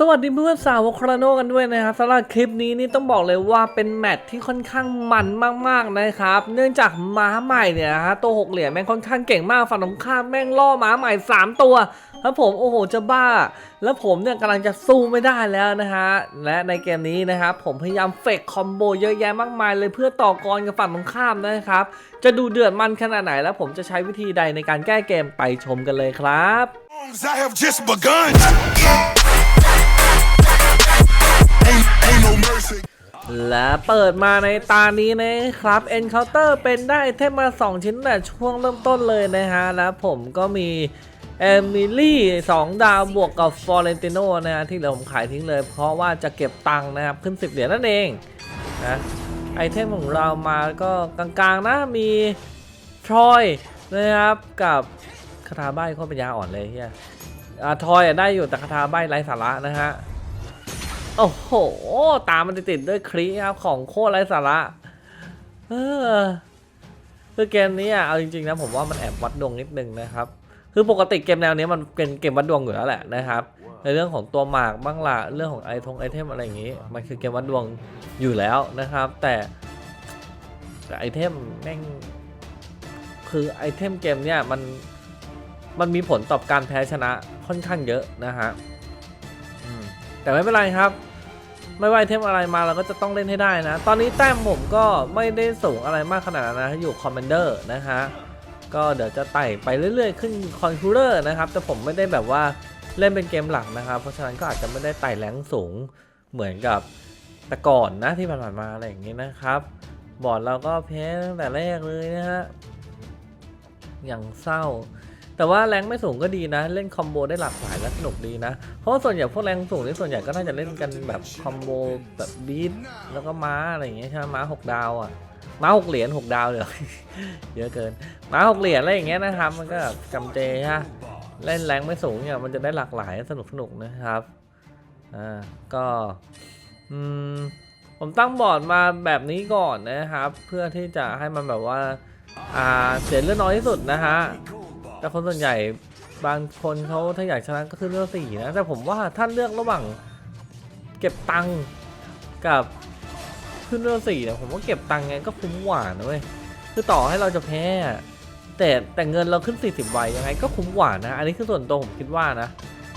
สวัสดีเพื่อนสาวกคราโนกันด้วยนะครับสำหรับคลิปนี้นี่ต้องบอกเลยว่าเป็นแมตช์ที่ค่อนข้างมันมากๆนะครับ เนื่องจากม้าใหม่เนี่ยนะฮะตัวหกเหรียญแม่งค่อนข้างเก่งมากฝั่งตรงข้ามแม่งล่อม้าใหม่ 3 ตัวแล้วผมโอ้โหจะบ้า แล้วผมเนี่ยกำลังจะสู้ไม่ได้แล้วนะฮะและในเกมนี้นะครับผมพยายามเฟกคอมโบเยอะแยะมากมายเลยเพื่อต่อกรกับฝั่งตรงข้ามนะครับจะดูเดือดมันขนาดไหนแล้วผมจะใช้วิธีใดในการแก้เกมไปชมกันเลยครับ และเปิดมาในตานี้นะครับ Encounter เป็นได้ไอเทมมา 2 ชิ้นแต่ช่วงเริ่มต้นเลยนะฮะ แล้วผมก็มีเอมิลี่2ดาวบวกกับฟอเรนติโนนะฮะที่เหลือผมขายทิ้งเลย เพราะว่าจะเก็บตังค์นะครับ ขึ้น 10 เหรียญนั่นเองนะไอเทมของเรามาก็กลางๆนะมีทรอยนะครับกับคาถาใบเขาเป็นยาอ่อนเลยเฮียอ่าทรอยได้อยู่แต่คาถาใบไร้สาระนะฮะ โอ้โห ตามมันติดๆด้วยคลิครับ ของโคตรไร้สาระ เออคือเกมนี้อะเอาจริงๆนะผมว่ามันแอบวัดดวงนิดนึงนะครับ คือปกติเกมแนวนี้มันเป็นเกมวัดดวงอยู่แล้วแหละนะครับ ในเรื่องของตัวหมากบ้างละเรื่องของไอทงไอเทมอะไรอย่างนี้ มันคือเกมวัดดวงอยู่แล้วนะครับ แต่แต่ไอเทมแม่งคือไอเทมเกมเนี่ยมันมันมีผลต่อการแพ้ชนะค่อนข้างเยอะนะฮะ แต่ไม่เป็นไรครับ ไม่ว่าไอเทมอะไรมาเราก็จะต้องเล่นให้ได้นะ ตอนนี้แต้มผมก็ไม่ได้สูงอะไรมากขนาดนั้นนะอยู่คอมเมนเดอร์นะฮะก็เดี๋ยวจะไต่ไปเรื่อยๆ ขึ้นคอนคูเลอร์นะครับ แต่ผมไม่ได้แบบว่าเล่นเป็นเกมหลักนะครับ เพราะฉะนั้นก็อาจจะไม่ได้ไต่แรงสูงเหมือนกับแต่ก่อนนะที่ผ่านๆมาอะไรอย่างนี้นะครับ บอร์ดเราก็แพ้ตั้งแต่แรกเลยนะฮะอย่างเศร้า แต่ว่าแรงไม่สูงก็ดีนะ เล่นคอมโบได้หลากหลายและสนุกดีนะ เพราะว่าส่วนใหญ่พวกแรงสูงนี่ส่วนใหญ่ก็น่าจะเล่นกันแบบคอมโบแบบบีทแล้วก็ม้าอะไรอย่างเงี้ยใช่ไหมม้าหกดาวอะม้าหกเหรียญหกดาวเลยเยอะเกินม้าหกเหรียญอะไรอย่างเงี้ยนะครับ มันก็แบบจำเจฮะเล่นแรงไม่สูงเนี่ยมันจะได้หลากหลายสนุกสนุกนะครับอ่าก็อืมผมตั้งบอร์ดมาแบบนี้ก่อนนะครับ เพื่อที่จะให้มันแบบว่าอ่าเสียเลือดน้อยที่สุดนะฮะ แต่คนส่วนใหญ่บางคนเขาถ้าอยากชนะก็คือเลือกสี่นะ แต่ผมว่าถ้าเลือกระหว่างเก็บตังค์กับขึ้นเลือกสี่เนี่ยผมว่าเก็บตังค์ไงก็คุ้มกว่านะเว้ยคือต่อให้เราจะแพ้แต่แต่เงินเราขึ้น 40ใบยังไงก็คุ้มกว่านะ อันนี้คือส่วนตัวผมคิดว่านะ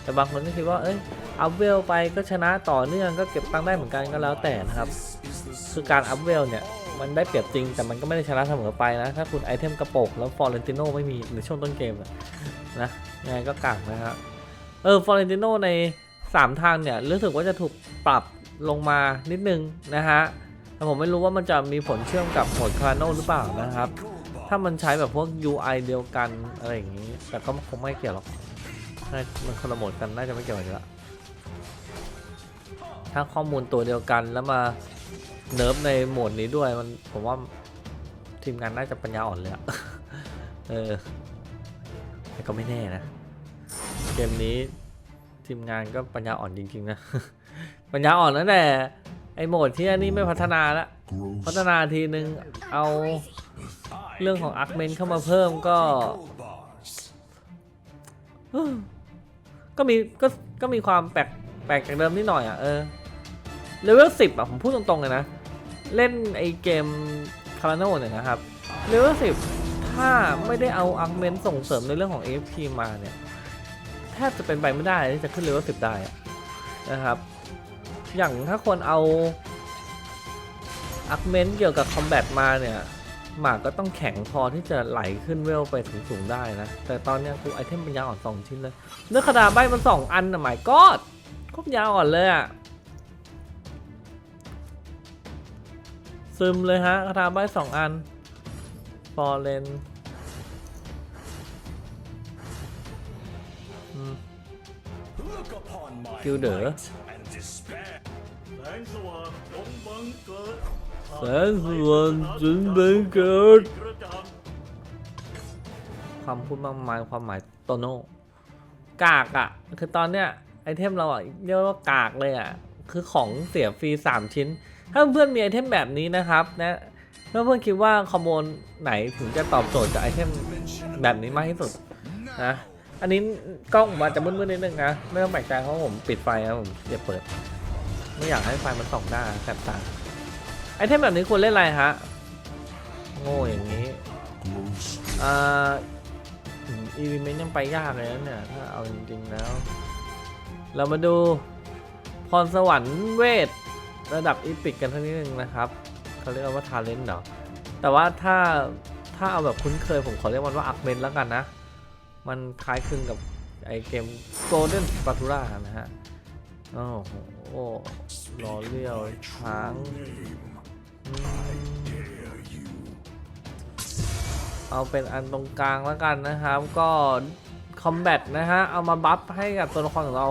แต่บางคนก็คิดว่าเอ้ยอัพเวลไปก็ชนะต่อเนื่องก็เก็บตังค์ได้เหมือนกันก็แล้วแต่นะครับ คือการอัพเวลเนี่ย มันได้เปรียบจริง แต่มันก็ไม่ได้ชนะเสมอไปนะ ถ้าคุณไอเทมกระโปกแล้วฟอร์เรนติโนไม่มีในช่วงต้นเกมนะยังไงก็กากนะครับเออฟอร์เรนติโนใน 3 ทางเนี่ยรู้สึกว่าจะถูกปรับลงมานิดนึงนะฮะแต่ผมไม่รู้ว่ามันจะมีผลเชื่อมกับโหมดคาร์โนหรือเปล่านะครับ ถ้ามันใช้แบบพวก UI เดียวกันอะไรอย่างนี้ แต่ก็คงไม่เกี่ยวหรอกน่ามันคนละโหมดกันน่าจะไม่เกี่ยวกันอยู่ละถ้าข้อมูลตัวเดียวกันแล้วมา เนิร์ฟในโหมดนี้ด้วยมันผมว่าทีมงานน่าจะปัญญาอ่อนเลยอะเออแต่ก็ไม่แน่นะ เกมนี้ทีมงานก็ปัญญาอ่อนจริงๆนะ ปัญญาอ่อนตั้งแต่ไอโหมดที่อันนี้ไม่พัฒนาละพัฒนาทีนึงเอาเรื่องของอาร์คเมนเข้ามาเพิ่มก็ ก็มีก็ก็มีความแปลกแปลกจากเดิมนิดหน่อยอะเออเลเวลสิบอะผมพูดตรงๆเลยนะ เล่นไอเกมคาราโน่เนี่ยนะครับเลเวลสิบถ้าไม่ได้เอาอาร์เมนส่งเสริมในเรื่องของ AFP มาเนี่ยแทบจะเป็นไปไม่ได้ที่จะขึ้นเลเวลสิบได้นะครับ อย่างถ้าคนเอาอาร์เมนเกี่ยวกับคอมแบทมาเนี่ยหมากก็ต้องแข็งพอที่จะไหลขึ้นเวลไปถึงสูงๆได้นะ แต่ตอนนี้กูไอเทมปัญญาอ่อนสองชิ้นเลย เนื้อคาดาใบมันสองอันนะหมายก็ครบยาอ่อนเลยอะ ซึมเลยฮะคาถาใบสองอันฟอร์เรนกิลเดอร์แสงสว่างจงบังเกิดแสงสว่างจนบังเกิดกระจ่างความพูดมากมายความหมายโตโน่กากอะ่ะ คือตอนเนี้ยไอเทมเราอะ่ะเรียกว่ากากเลยอะ่ะ คือของเสียฟรี 3 ชิ้น ถ้าเพื่อนมีไอเทมแบบนี้นะครับนะถ้าเพื่อนคิดว่าคอมโบนไหนถึงจะตอบโจทย์กับไอเทมแบบนี้มากที่สุดนะอันนี้กล้องมาจะมืดๆนิดนึงนะไม่ต้องแปลกใจเพราะผมปิดไฟนะผมอย่าเปิด ไม่อยากให้ไฟมันส่องหน้าแสบตาไอเทมแบบนี้ควรเล่นอะไรฮะโง่อย่างนี้อ่าอีลิเมนยังไปยากเลยนะเนี่ยถ้าเอาจริงๆแล้ว เรามาดูพรสวรรค์เวท ระดับอีพิกกันทักนิดนึงนะครับเขาเรียกว่าทาเลนต์เหรอแต่ว่าถ้าถ้าเอาแบบคุ้นเคยผมขอเรียกมันว่าอักเมนแล้วกันนะ มันคล้ายคลึงกับไอเกม Golden Spatula นะฮะโอ้โหรอเลี้ยวช้างอเอาเป็นอันตรงกลางแล้วกันนะครับ ก็คอมแบทนะฮะ เอามาบัฟให้กับตัวละครของเรา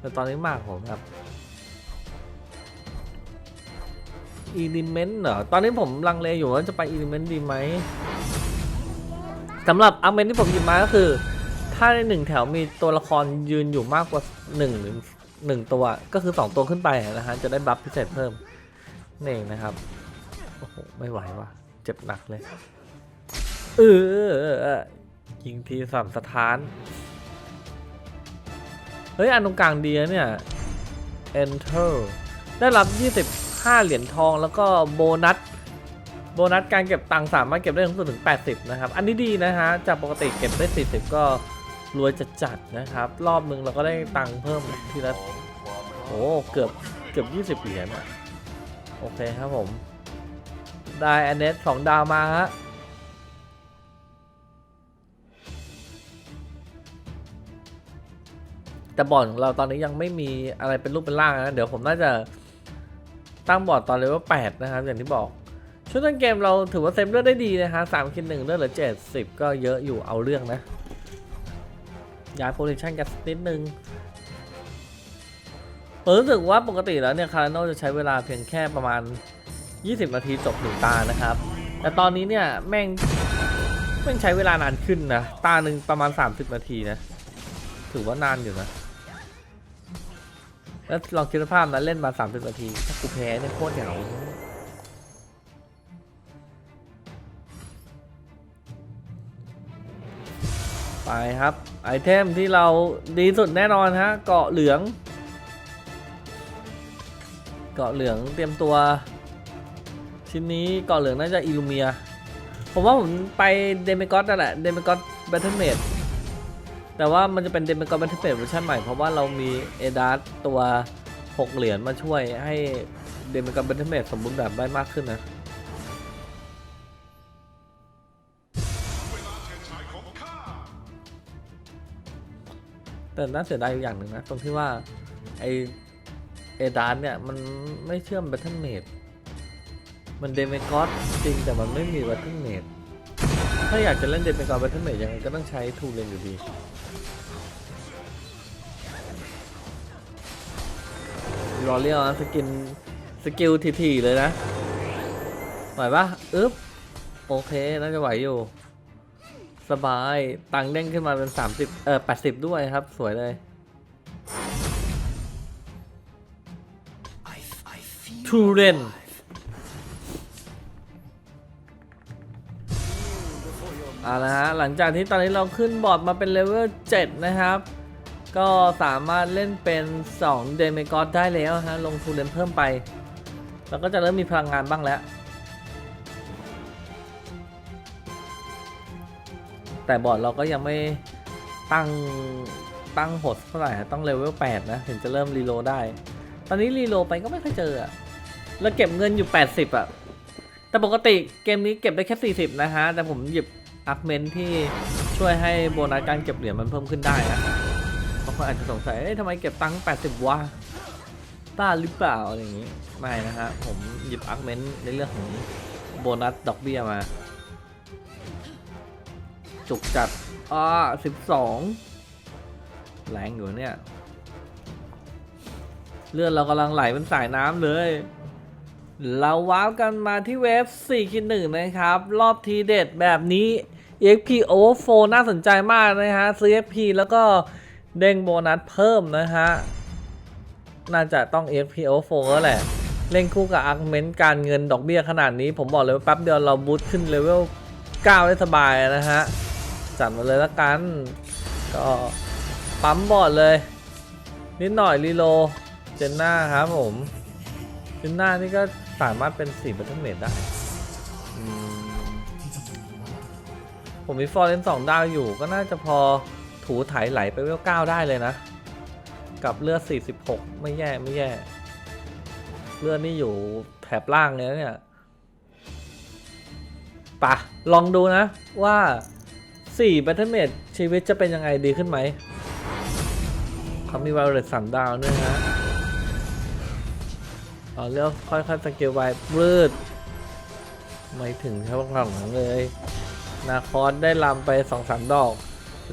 แต่ตอนนี้มากผมครับ อีลิเมนต์เหรอ ตอนนี้ผมลังเลอยู่ว่าจะไปอีลิเมนต์ดีไหมสำหรับอาร์เมนที่ผมหยิบมาก็คือ ถ้าในหนึ่งแถวมีตัวละครยืนอยู่มากกว่าหนึ่งหรือหนึ่งตัวก็คือสองตัวขึ้นไปนะฮะจะได้บัฟพิเศษเพิ่มนี่เองนะครับ โอ้โห ไม่ไหวว่ะ เจ็บหนักเลย เออยิงทีสั่นสะท้าน เฮ้ย อันตรงกลางดีนะเนี่ย enter ได้รับ 25เหรียญทองแล้วก็โบนัสโบนัสการเก็บตังค์สามารถเก็บได้สูงสุดถึง 80 นะครับ อันนี้ดีนะฮะ จากปกติเก็บได้ 40 ก็รวยจัดจัดๆนะครับ รอบนึงเราก็ได้ตังค์เพิ่มทีละโอ้เกือบเกือบ 20 เหรียญอะโอเคครับผม ได้อันเนสสองดาวมาฮะแต่บอร์ดของเราตอนนี้ยังไม่มีอะไรเป็นรูปเป็นร่างนะ เดี๋ยวผมน่าจะ ตั้งบอร์ดตอนเลเวล8นะครับอย่างที่บอกชุดต้นเกมเราถือว่าเซฟเลือดได้ดีนะฮะสามคิดหนึ่งเลือดเหลือเจ็ดสิบก็เยอะอยู่เอาเรื่องนะ ย้ายโพซิชันกันสักนิดนึงผมรู้สึกว่าปกติแล้วเนี่ยคาร์โนจะใช้เวลาเพียงแค่ประมาณ 20 นาทีจบหนึ่งตานะครับ แต่ตอนนี้เนี่ยแม่งแม่งใช้เวลานานขึ้นนะ ตาหนึ่งประมาณ 30 นาทีนะ ถือว่านานอยู่นะ แล้วลองคิดภาพนะเล่นมา30นาที ถ้ากูแพ้เนี่ยโคตรเหงาไปครับ ไอเทมที่เราดีสุดแน่นอนฮะ เกาะเหลือง เกาะเหลืองเตรียมตัว ชิ้นนี้เกาะเหลืองน่าจะอิลูเมีย ผมว่าผมไปเดเมกอสนั่นแหละเดเมกอสแบทเทิลเมด แต่ว่ามันจะเป็นเดเมกอสแบทเทเมดเวอร์ชันใหม่เพราะว่าเรามีเอดาร์ตัว 6 เหรียญมาช่วยให้เดเมกอสแบทเทิลเมดสมบูรณ์แบบได้มากขึ้นนะแต่น่าเสียดายอยู่อย่างหนึ่งนะ ตรงที่ว่าไอเอดานเนี่ย มันไม่เชื่อมแบทเทิลเมดมันเดเมกอสจริงแต่มันไม่มีแบทเทิลเมดถ้าอยากจะเล่นเดเมกอสแบทเทิลเมดยังไงก็ต้องใช้ทูเลนอยู่ดี รอเรียลนะสกินสกิลทีๆเลยนะ ไหวปะอึ๊บ โอเค น่าจะไหวอยู่ สบาย ตังเด้งขึ้นมาเป็น 30 เออ80 ด้วยครับ สวยเลยทูเรนเอาละฮะ หลังจากที่ตอนนี้เราขึ้นบอร์ดมาเป็นเลเวล 7 นะครับ ก็สามารถเล่นเป็น2เดเมกอสได้แล้วฮะลงทูเรนเพิ่มไป แล้วก็จะเริ่มมีพลังงานบ้างแล้ว แต่บอร์ดเราก็ยังไม่ตั้งตั้งหดเท่าไหร่ฮะต้องเลเวล8นะถึงจะเริ่มรีโลได้ ตอนนี้รีโลไปก็ไม่ค่อยเจออะแล้วเก็บเงินอยู่ 80อะแต่ปกติเกมนี้เก็บได้แค่ 40 นะฮะ แต่ผมหยิบอัพเมนที่ช่วยให้โบนัสการเก็บเหรียญมันเพิ่มขึ้นได้นะ คนอาจจะสงสัยเอ้ยทำไมเก็บตังค์80วะบ้าหรือเปล่าอะไรอย่างงี้ ไม่นะฮะ ผมหยิบอัพเมนต์ในเรื่องของโบนัสดอกเบี้ยมา จุกจัดอ่าสิบสองแรงอยู่เนี่ย เลือดเรากำลังไหลเป็นสายน้ำเลย เราว้าวกันมาที่เวฟ4คิดหนึ่งนะครับ รอบทีเด็ดแบบนี้ EXP Overflow น่าสนใจมากนะฮะซื้อ xp แล้วก็ เด้งโบนัสเพิ่มนะฮะ น่าจะต้อง EXP Overflow แล้วแหละ เล่นคู่กับอาร์เมนต์การเงินดอกเบี้ยขนาดนี้ ผมบอกเลยว่าแป๊บเดียวเราบูตขึ้นเลเวล 9 ได้สบายนะฮะ จัดมาเลยละกัน ก็ปั๊มบอดเลย นิดหน่อยรีโล เจนหน้าครับผม เจนหน้านี่ก็สามารถเป็น4บัตเทิลเมดได้ผมมีฟอร์เรนสองดาวอยู่ก็น่าจะพอ ถูไถไหลไปเวลเก้าได้เลยนะ กับเลือด 46 ไม่แย่ไม่แย่ เลือดนี่อยู่แถบล่างเลยนะเนี่ยปะลองดูนะว่า4 Battle Mate ชีวิตจะเป็นยังไงดีขึ้นไหมเขามีว i ลเลตสามดาวด้วยนะเอาเรียกค่อยๆสเกลไวบืดไม่ถึงเท่าหลังเลย นาคอสได้ลำไปสองสามดอก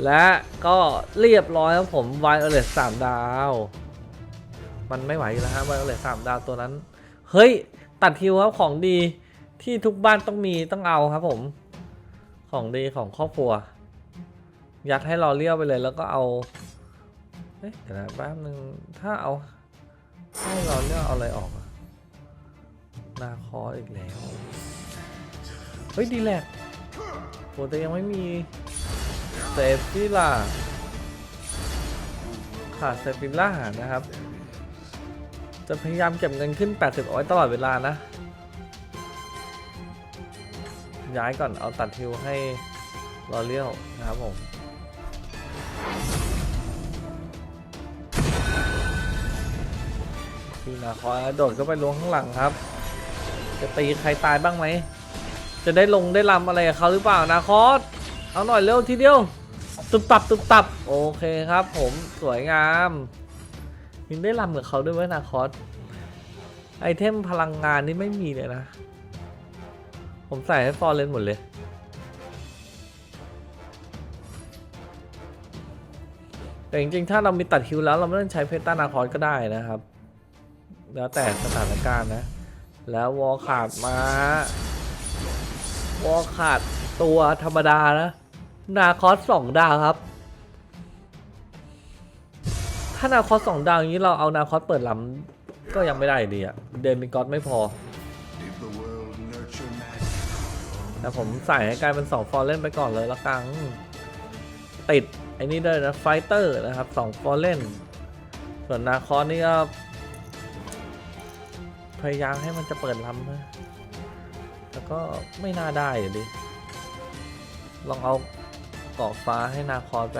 และก็เรียบร้อยครับผมไวโอเลตสามดาว มันไม่ไหวแล้วฮะไวโอเลตสามดาวตัวนั้น เฮ้ย ตัดฮิวครับของดีที่ทุกบ้านต้องมีต้องเอาครับผม ของดีของครอบครัว ยัดให้รอเลี้ยวไปเลยแล้วก็เอาเอ๊ะเดี๋ยวนะแป๊บนึงถ้าเอาให้เรอเลี้ยวเอาอะไรออกนาคออีกแล้ว เฮ้ยดีแลกโหแต่ยังไม่มี เซฟิล่าขาดเซฟิล่านะครับ จะพยายามเก็บเงินขึ้น 80อ้อยตลอดเวลานะ ย้ายก่อนเอาตัดทิวให้รอเลี้ยวนะครับผมพี่นาคอยโดดก็ไปล้วงข้างหลังครับ จะตีใครตายบ้างไหม จะได้ลงได้ลำอะไรกับเขาหรือเปล่านาคอสเอาหน่อยเร็วทีเดียว ตุบตับตุบตับ โอเคครับผมสวยงามยังได้ลำกับเขาด้วยเวยนาคอสไอเทมพลังงานนี่ไม่มีเลยนะ ผมใส่ให้ฟอร์เรนหมดเลย แต่จริงๆ ถ้าเรามีตัดคิวแล้วเราไม่ต้องใช้เพต้านาคอสก็ได้นะครับ แล้วแต่สถานการณ์นะ แล้ววอลขาดมา วอลขาดตัวธรรมดานะ นาคอสสองดาวครับ ถ้านาคอสสองดาวอย่างนี้เราเอานาคอสเปิดลำก็ยังไม่ได้ดีอะเดนมิกอสไม่พอ แต่ผมใส่ให้กลายเป็น2ฟอร์เล่นไปก่อนเลยละกันติดไอ้นี่ด้วยนะไฟเตอร์นะครับ2ฟอร์เล่นส่วนนาคอสนี่ก็พยายามให้มันจะเปิดลำนะแล้วก็ไม่น่าได้อยู่ดิ ลองเอา เกาะฟ้าให้นาคอสไป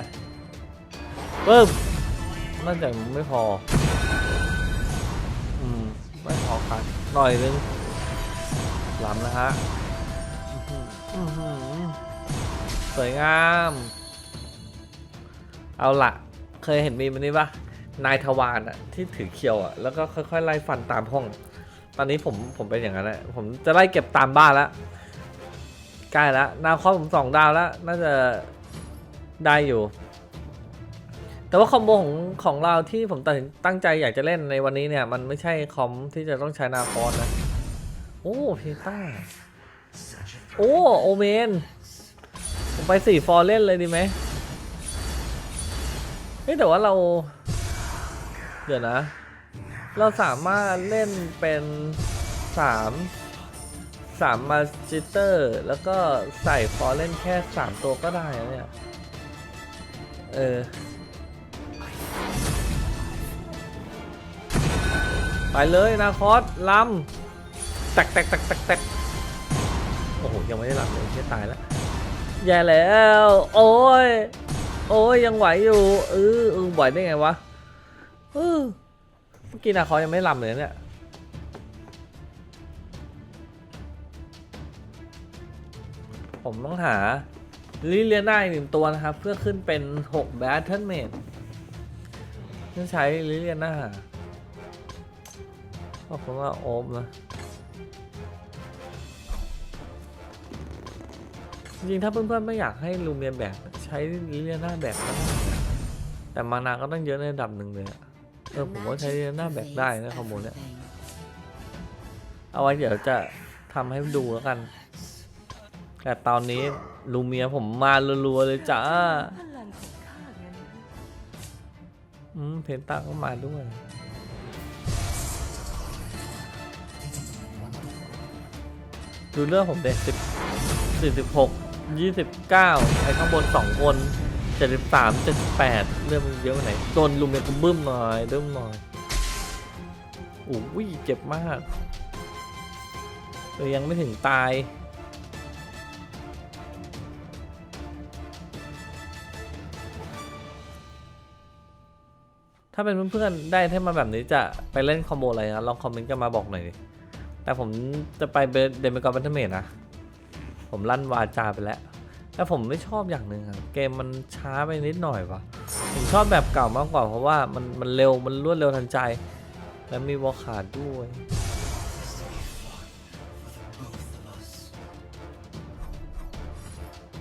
ปึ๊บน่าจะไม่พอ อืม ไม่พอครับหน่อยนึงลำนะฮะอื้อหือสวยงาม เอาละเคยเห็นมีมันนี้ปะนายทวารอะที่ถือเคียวอะแล้วก็ค่อยๆไล่ฟันตามห้อง ตอนนี้ผมผมเป็นอย่างนั้นแหละผมจะไล่เก็บตามบ้านแล้วใกล้แล้วนาคอผมสองดาวแล้ว น่าจะ ได้อยู่ แต่ว่าคอมโบของของเราที่ผมตัดตั้งใจอยากจะเล่นในวันนี้เนี่ย มันไม่ใช่คอมที่จะต้องใช้นาคอสนะ โอ้เพต้า โอ้โอเมน ผมไปสี่ฟอร์เล่นเลยดีไหมเฮ้แต่ว่าเรา เดี๋ยวนะ เราสามารถเล่นเป็นสามสามมาจิเตอร์ แล้วก็ใส่ฟอร์เล่นแค่สามตัวก็ได้เนี่ย เออ ไปเลยนาคอสลำแตกแตกแตกแตกแตกโอ้โห ยังไม่ได้หลับเลยจะตายแล้วแย่แล้ว โอ้ย โอ้ย ยังไหวอยู่เออเออไหวได้ไงวะเออเมื่อกี้นะเขายังไม่ลับเลยเนี่ยผมต้องหา ลิเลียนาอีกหนึ่งตัวนะครับ เพื่อขึ้นเป็น6 Battle Mate ต้องใช้ลิเลียนาขอบคุณว่าโอมนะจริงถ้าเพื่อนๆไม่อยากให้ลูเมียแบกใช้ลิเลียนาแบกก็ได้แต่มานาก็ต้องเยอะในระดับหนึ่งเลยเออผมว่าใช้ลิเลียนาแบกได้นะคอมโบเนี้ยเอาไว้เดี๋ยวจะทำให้ดูแล้วกัน แต่ตอนนี้ลูเมียผมมารัวๆเลยจ้าพลังของข้างั้นนะอืมเพนตาก็มาด้วย ดูเรื่องผมเด็กสิบสี่สิบหกยี่สิบเก้าไอ้ข้างบนสองคนเจ็ดสิบสามเจ็ดสิบแปดเรื่องมันเยอะไปไหนโดนลุมเมียกูบึ้มหน่อยบึ้มหน่อยโอ้ยเจ็บมากเออยังไม่ถึงตาย ถ้าเป็นเพื่อนๆได้เทมมาแบบนี้จะไปเล่นคอมโบอะไรนะลองคอมเมนต์กันมาบอกหน่อยดิแต่ผมจะไปเดมิกอร์บันเทเมทนะ ผมลั่นวาจาไปแล้ว แต่ผมไม่ชอบอย่างหนึ่งครับเกมมันช้าไปนิดหน่อยวะผมชอบแบบเก่ามากกว่าเพราะว่ามันมันเร็วมันรวดเร็วทันใจ และมีวอลขาดด้วย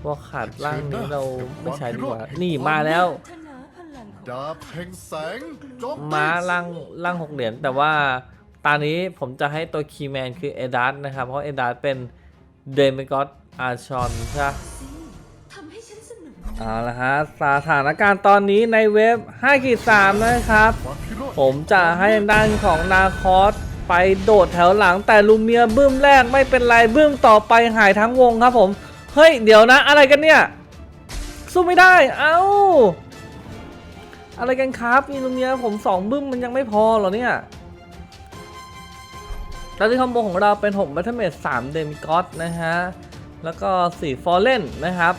วอลขาดล่างนี้เราไม่ใช้ดีกว่า นี่มาแล้ว ดาบแห่งแสงโจมตีม้าล่างล่างหกเหรียญแต่ว่าตอนนี้ผมจะให้ตัวคีย์แมนคือเอดัสนะครับ เพราะเอดัสเป็นเดม g ก d อาชอนใช่ปะสิทำให้ฉันสนุกเอาละฮะสถานการณ์ตอนนี้ในเว็บ5ขีด3นะครับความพิโรธผมจะให้ด้านของนาคอสไปโดดแถวหลังแต่ลูเมียบึ้มแรกไม่เป็นไรบึ้มต่อไปหายทั้งวงครับผม เฮ้ย เดี๋ยวนะอะไรกันเนี่ย สู้ไม่ได้ เอ้า อะไรกันครับมีลูเมียผมสองบึ้มมันยังไม่พอเหรอเนี่ยแล้วที่คอมโบของเราเป็น6 b a t t l e m a t e 3 d e m i g o d นะฮะ แล้วก็ 4 Fallen นะครับ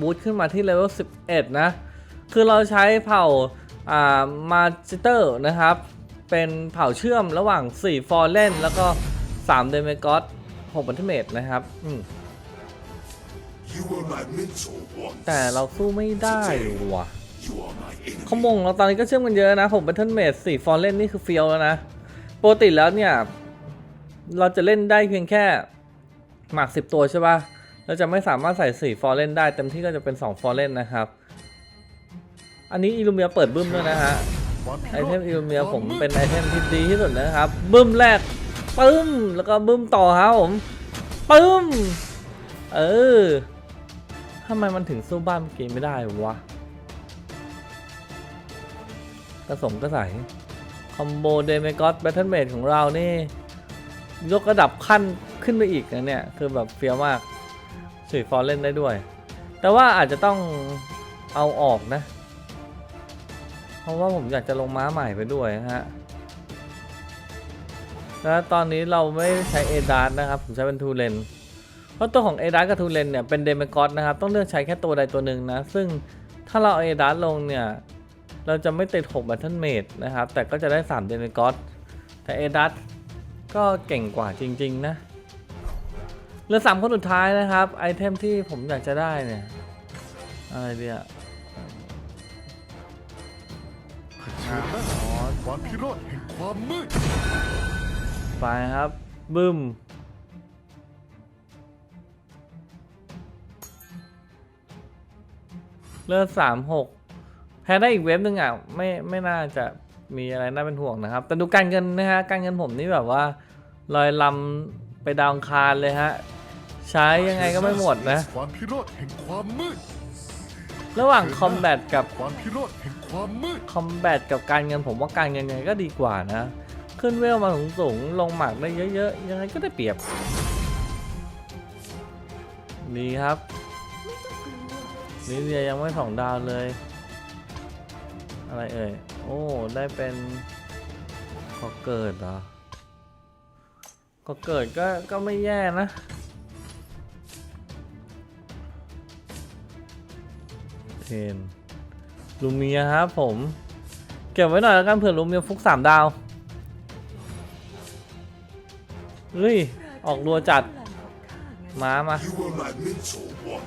บูทขึ้นมาที่เลเวล 11 นะ คือเราใช้เผ่าอ่ามาจิเตอร์นะครับ เป็นเผ่าเชื่อมระหว่าง 4 Fallen แล้วก็3 d e m i g o d 6 b a t t l e m a t e นะครับ อืม You were my mentor once. แต่เราสู้ไม่ได้ว่ะ ขโมงเราตอนนี้ก็เชื่อมกันเยอะนะผม Battle Mate 4 Fallen นี่คือเฟียวแล้วนะปกติแล้วเนี่ย เราจะเล่นได้เพียงแค่หมาก10ตัวใช่ปะ่ะเราจะไม่สามารถใส่4 Fallen ได้เต็มที่ก็จะเป็น2 Fallen นนะครับ อันนี้อิลูเมียเปิดบึ้มด้วยนะฮะไอเทมอิลูเมียผมเป็นไอเทมที่ดีที่สุดนะครับบึ้มแรกปึ้มแล้วก็บึ้มต่อครับผมปึ้ม เออทำไมมันถึงสู้บ้านเมื่อกี้ไม่ได้วะ กระสมกระใสคอมโบเดเมกอสแบทเทิลเมดของเรานี่ ยกระดับขั้นขึ้นไปอีกนะเนี่ย คือแบบเฟี้ยวมากสุยฟอร์เล่นได้ด้วย แต่ว่าอาจจะต้องเอาออกนะ เพราะว่าผมอยากจะลงม้าใหม่ไปด้วยนะฮะแล้วตอนนี้เราไม่ใช้เอดาร์นะครับ ผมใช้เป็นทูเลนเพราะตัวของเอดาร์กับทูเลนเนี่ยเป็นเดเมกอสนะครับ ต้องเลือกใช้แค่ตัวใดตัวหนึ่งนะ ซึ่งถ้าเราเอดาร์ลงเนี่ย เราจะไม่ติด6 Battle Mate นะครับ แต่ก็จะได้3 d e m i g o d แต่เอดัสก็เก่งกว่าจริง ๆ นะเหลือสามคนสุดท้ายนะครับ ไอเทมที่ผมอยากจะได้เนี่ย อะไรเดียความพิโรธแห่งความมืดไปครับ บึ้มเลือดสามหก แพ้ได้อีกเว็บหนึ่งอะไม่ไม่น่าจะมีอะไรน่าเป็นห่วงนะครับ แต่ดูการเงินนะฮะการเงินผมนี่แบบว่าลอยลำไปดาวคารเลยฮะใช้ยังไงก็ไม่หมดนะ ความพิโรธแห่งความมืดระหว่างคอมแบทกับความพิโรธแห่งความมืดคอมแบทกับการเงินผมว่าการเงินยังไงก็ดีกว่านะ ขึ้นเวลมาสูงสูงๆลงหมากได้เยอะๆ ยังไงก็ได้เปรียบดีครับไม่เดียยังไม่สองดาวเลย อะไรเอ่ย โอ้ ได้เป็นขอเกิดเหรอขอเกิดก็ ก็ไม่แย่นะ เทนลูเมียครับผม เก็บไว้หน่อยแล้วกันเผื่อลูเมียฟุกสามดาว เฮ้ย ออกรัวจัด ม้ามา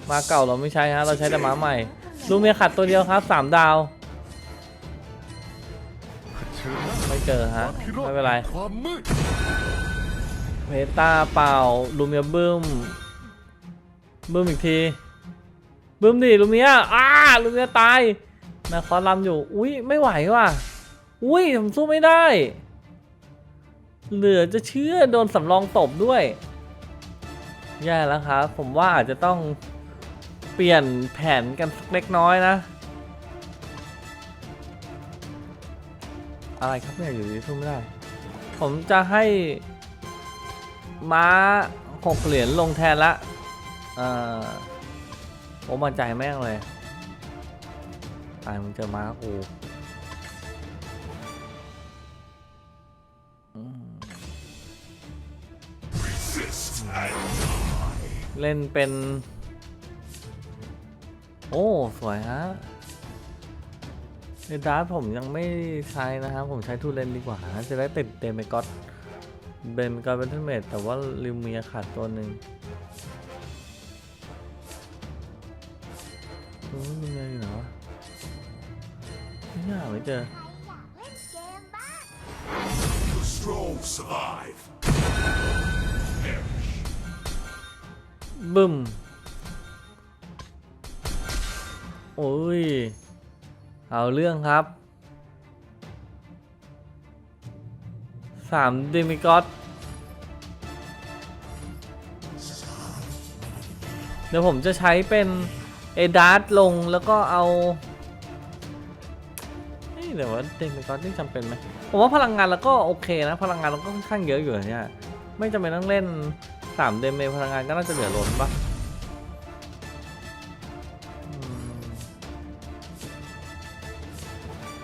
มาเก่าเราไม่ใช้ฮะ เราใช้แต่ม้าใหม่ ลูเมียขัดตัวเดียวครับสามดาว เจอคฮะวามพิโรธไม่เป็นไรแห่งความมืดเพตาเปล่าลูเมียบึ้มบึ้มอีกทีบึ้มดิลูเมียอ้าลูเมียตายนะคอลำอยู่ อุ้ยไม่ไหวว่ะ อุ้ยผมสู้ไม่ได้ เหลือจะเชื่อโดนสำรองตบด้วย แย่แล้วครับ ผมว่าอาจจะต้องเปลี่ยนแผนกันสักเล็กน้อยนะ อะไรครับเนี่ยอยู่ดีสู้ไม่ได้ ผมจะให้ ม้าหกเหรียญลงแทนละเออผมมั่นใจแม่งเลยตายมึงเจอม้ากูเล่นเป็น โอ้ สวยฮะ ในดาร์ผมยังไม่ใช้นะครับ ผมใช้ทูเลนดีกว่า จะได้ติดเต็มไปก็อดเบนก็เป็นเทนเมทแต่ว่าลิมเมียขาดตัวหนึ่งโอ้ยลิมเมียอยู่ไหนวะไม่หาไม่เจอ strong survive. บึ้มโอ้ย เอาเรื่องครับสามเดมิกอสเดี๋ยวผมจะใช้เป็นเอดาร์ลงแล้วก็เอาเฮ้ยเดี๋ยวว่าเดมิกอสนี่จำเป็นไหมผมว่าพลังงานแล้วก็โอเคนะ พลังงานเราก็ค่อนข้างเยอะอยู่เนี่ยไม่จำเป็นต้องเล่นสามเดมเมพลังงานก็น่าจะเหลือล้นปะ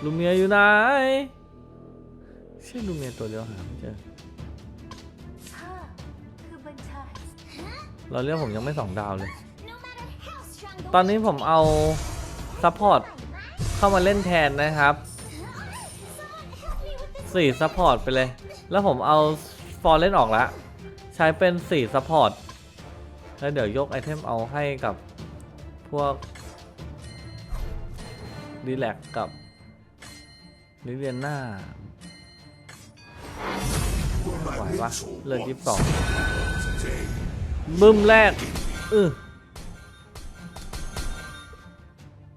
ลูเมียอยู่ไหนใช่ลูเมียตัวเดียวหาไม่เจอข้าคือบัญชาเราเรียกผมยังไม่สองดาวเลย ตอนนี้ผมเอาซัพพอร์ตเข้ามาเล่นแทนนะครับสี่ซัพพอร์ตไปเลย แล้วผมเอาฟอร์เล่นออกแล้วใช้เป็นสี่ซัพพอร์ตแล้วเดี๋ยวยกไอเทมเอาให้กับพวกดีแลกกับ ลิเลียนหน้าไหว my ปะเลือดยี่สิบสองบึ้มแรกอือ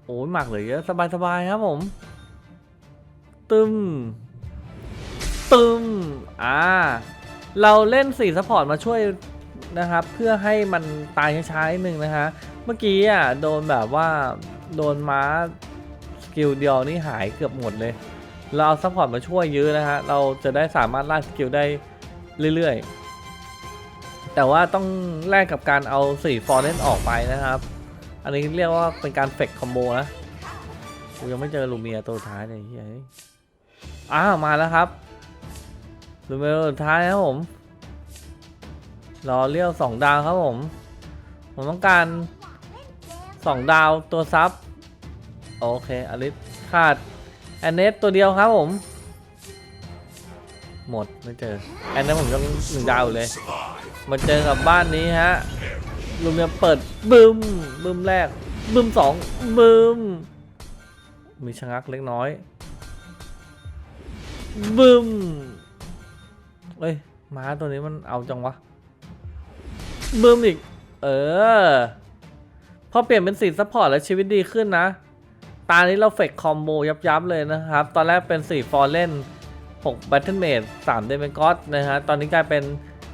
โอ้ยหมักเหลือเยอะสบายๆครับผม ตึม ตึม อ่า เราเล่นสี่ซัพพอร์ตมาช่วยนะครับ เพื่อให้มันตายช้าๆนิดนึงนะฮะ เมื่อกี้อะ โดนแบบว่า โดนม้า สกิลเดียวนี่หายเกือบหมดเลย เราเอาซัพพอร์ตมาช่วยยื้อนะฮะ เราจะได้สามารถล่าสกิลได้เรื่อยๆ แต่ว่าต้องแลกกับการเอา4ฟอร์เรนออกไปนะครับ อันนี้เรียกว่าเป็นการเฟกคอมโบนะกูยังไม่เจอลูเมียตัวท้ายเลยเฮ้ยอ้าวมาแล้วครับลูเมียตัวท้ายนะครับผม รอเลี้ยวสองดาวครับผม ผมต้องการสองดาวตัวซับ โอเคอลิสขาด อนเนสตัวเดียวครับผม หมดไม่เจอแอนเนสผมยังหนึ่งดาวเลย มาเจอกับบ้านนี้ฮะลูเมียเปิดบึ้มบึ้มแรกบึ้มสองบึ้มมีชะงักเล็กน้อยบึ้มเอ้ยม้าตัวนี้มันเอาจังวะบึ้มอีก เออ พอเปลี่ยนเป็นสีซัพพอร์ตแล้วชีวิตดีขึ้นนะ ตานี้เราเฟกคอมโบยับๆเลยนะครับ ตอนแรกเป็นสีฟอร์เล่น6 Battle Mage 3 d e m o n God นะฮะ ตอนนี้กลายเป็น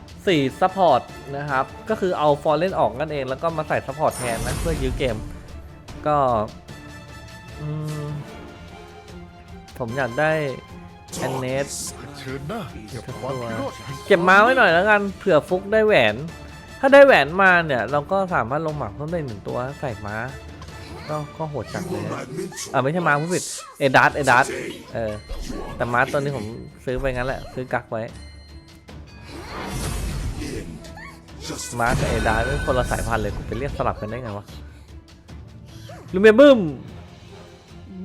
4 Support นะครับ ก็คือเอาฟอร์เล่นออกนั่นเอง แล้วก็มาใส่ Support แทนนะ เพื่อยื้อเกม ก็ผมอยากได้แอนเนสเก็บความพิโรธแห่งเก็บม้าไว้หน่อยแล้วกัน เผื่อฟุกได้แหวน ถ้าได้แหวนมาเนี่ย เราก็สามารถลงหมักเพิ่มได้หนึ่งตัวใส่ม้า ก็ก็โหดจัดเลยนะอ่าไม่ใช่มาผู้ผิดเอดัสเอดัสเออแต่มาตัวนี้ผมซื้อไปงั้นแหละซื้อกักไว้มากับเอดัสเป็นคนละสายพันธุ์เลยกูไปเรียกสลับกันได้ไงวะลูเมียบึ้ม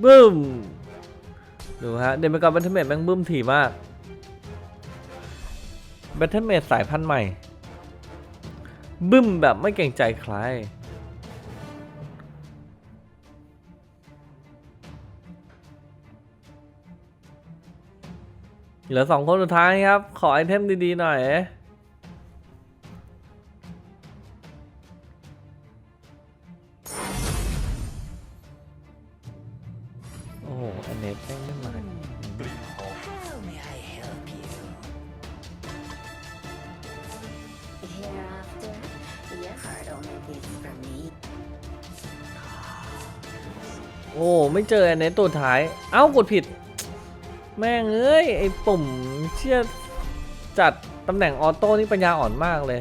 บึ้มดูฮะเดมกอนแบทเทิลเมดแม่งบึ้มถี่มากแบทเทิลเมดสายพันธุ์ใหม่ บึ้มแบบไม่เกรงใจใคร เหลือสองคนสุดท้ายครับ ขอไอเทมดีๆหน่อยโอ้โหอันเน็ตแม่งไม่มาโอ้ไม่เจออันเน็ตตัวท้าย เอ้ากดผิด แม่งเอ้ยไอ้ปุ่มเชี่ยจัดตำแหน่งออโต้นี่ปัญญาอ่อนมากเลย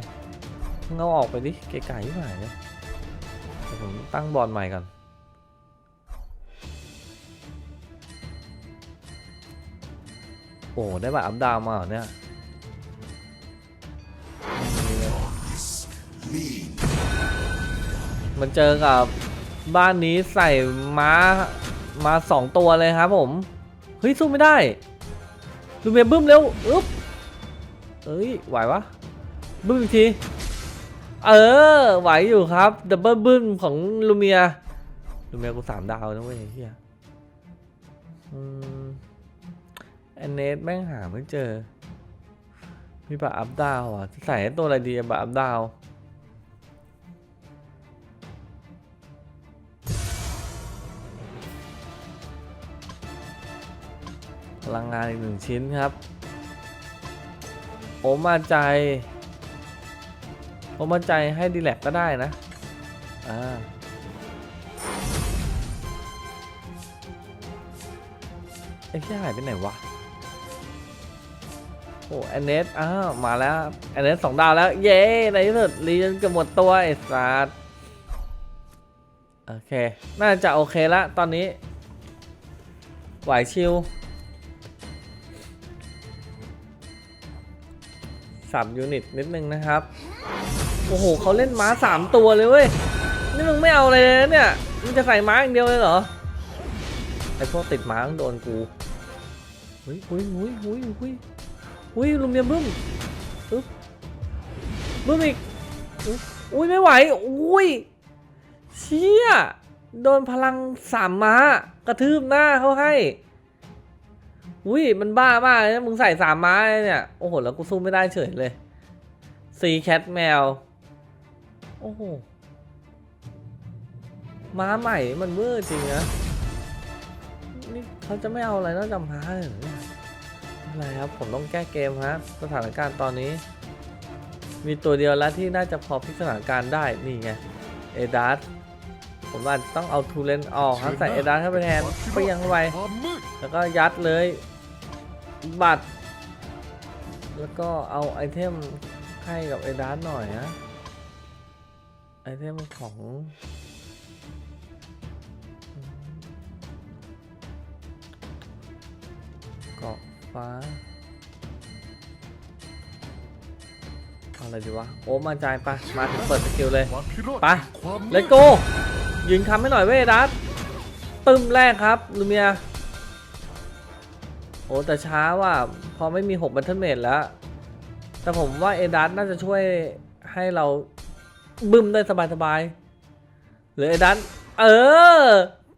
มึงเอาออกไปดิเก๋ไก่ที่หายเลยเดี๋ยผมตั้งบอร์ดใหม่ก่อนโอ้ได้บัตรอัพดาวมาเหรอเนี่ยมันเจอกับบ้านนี้ใส่ม้ามาสองตัวเลยครับผม เฮ้ยสู้ไม่ได้ลูเมียบึ้มเร็วอึ๊บเอ้ยไหววะบึ้มอีกทีเออไหวอยู่ครับดับเบิลบึ้มของลูเมียลูเมียกูสามดาวนะเว้ยเฮียอืมแอนเนสแม่งหาไม่เจอมีบัตรอัพดาวอะใส่ตัวอะไรดีอะบัตรอัพดาว พลังงานอีกหนึ่งชิ้นครับโอมาใจโอมาใจให้ดีแลกก็ได้นะ อ่าไอ้ที่หายไปไหนวะ โอ้แอนเนสอ้าวมาแล้วแอนเนสสองดาวแล้ว เย้ในที่สุดรีจนเกือบหมดตัวไอ้สัสโอเค น่าจะโอเคละตอนนี้ ไหวชิว สามยูนิตนิดนึงนะครับ โอ้โหเขาเล่นม้าสามตัวเลยเว้ย นี่มึงไม่เอาเลยเนี่ยมึงจะใส่ม้าอย่างเดียวเลยเหรอ ไอพวกติดม้าต้องโดนกูหุยหุยหุยหุยหุยหุยลุมเมียบึ้มอึ๊บบึ้มอีก อุ้ยไม่ไหว อุ้ยเชี่ยโดนพลังสามม้ากระทืบหน้าเขาให้ อุ้ยมันบ้ามากเลยนะมึงใส่สามม้าเนี่ย โอ้โห แล้วกูสู้ไม่ได้เฉยเลยซีแคทแมว โอ้โห ม้าใหม่มันเวอร์จริงนะ นี่เขาจะไม่เอาอะไรนอกจากม้าเลยอเนี่ยอะไรครับ ผมต้องแก้เกมครับสถานการณ์ตอนนี้ มีตัวเดียวแล้วที่น่าจะพอพลิสถานการณ์ได้ นี่ไง เอดัสผมว่าต้องเอาทูเลนออกครับใส่เอดัสเข้าไปแทนไปยังไวแล้วก็ยัดเลย บัตร แล้วก็เอาไอเทมให้กับไอดาร์หน่อยนะไอเทมของเกาะฟ้าเอาอะไรดีวะ โอ้มาจ่ายไปมาถึงเปิดสกิลเลยไปเลตโกยืนคำให้หน่อยเว้ยดัสตึมแรกครับลูเมีย โอ้แต่ช้าว่ะพอไม่มี6บัตเทิลเมดแล้ว แต่ผมว่าเอดัสน่าจะช่วยให้เราบึ้มได้สบายๆหรือเอดัสเออ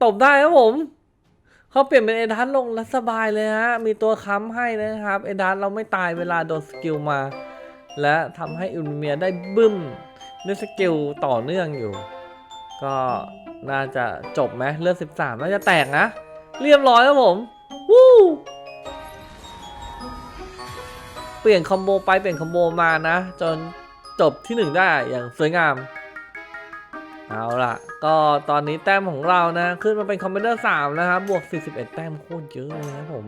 ตบได้ครับผมเขาเปลี่ยนเป็นเอดัสลงแล้วสบายเลยฮะ มีตัวค้ำให้นะครับเอดัสเราไม่ตายเวลาโดนสกิลมา และทำให้อุลเมียได้บึ้มด้วยสกิลต่อเนื่องอยู่ ก็น่าจะจบไหมเลือด13 น่าจะแตกนะ เรียบร้อยครับผม วู้ เปลี่ยนคอมโบไปเปลี่ยนคอมโบมานะ จนจบที่หนึ่งได้อย่างสวยงาม เอาล่ะ ก็ตอนนี้แต้มของเรานะ ขึ้นมาเป็นคอมเมนเดอร์3นะครับบวก 41 แต้มโคตรเยอะเลยนะผม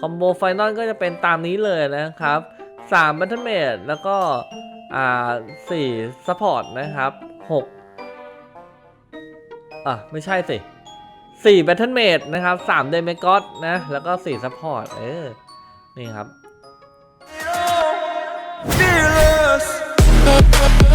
คอมโบไฟนอลก็จะเป็นตามนี้เลยนะครับ3บัตเทเมดแล้วก็อ่า4ซัพพอร์ตนะครับ6อะ ไม่ใช่สิ4 Battle Mate นะครับ3 d e m i g o d นะ แล้วก็4 Support เออ นี่ครับ